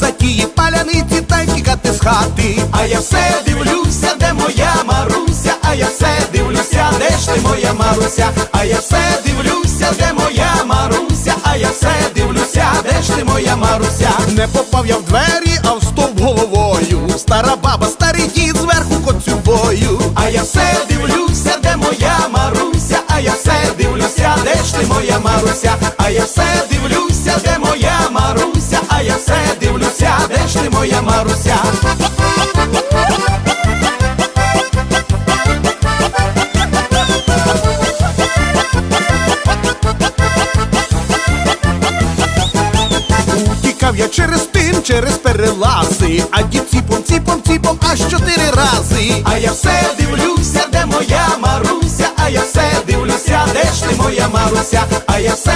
затії паляниці та й тікати з хати. А я все дивлюся, де моя Маруся, а я все дивлюся, де ж ти моя Маруся, а я все дивлюся, де моя Маруся, а я все дивлюся, де ж ти моя Маруся. Не попав я в двері, а в стовп головою. Стара баба, старий дід зверху коцюбою. А я все дивлюся, де моя Маруся, а я все дивлюся, де ж ти моя Маруся, а я все моя Маруся. Утікав я через тин, через перелази, а дід ціпом, ціпом, ціпом аж чотири рази. А я все дивлюся, де моя Маруся, а я все дивлюся, де ж ти моя Маруся, а я все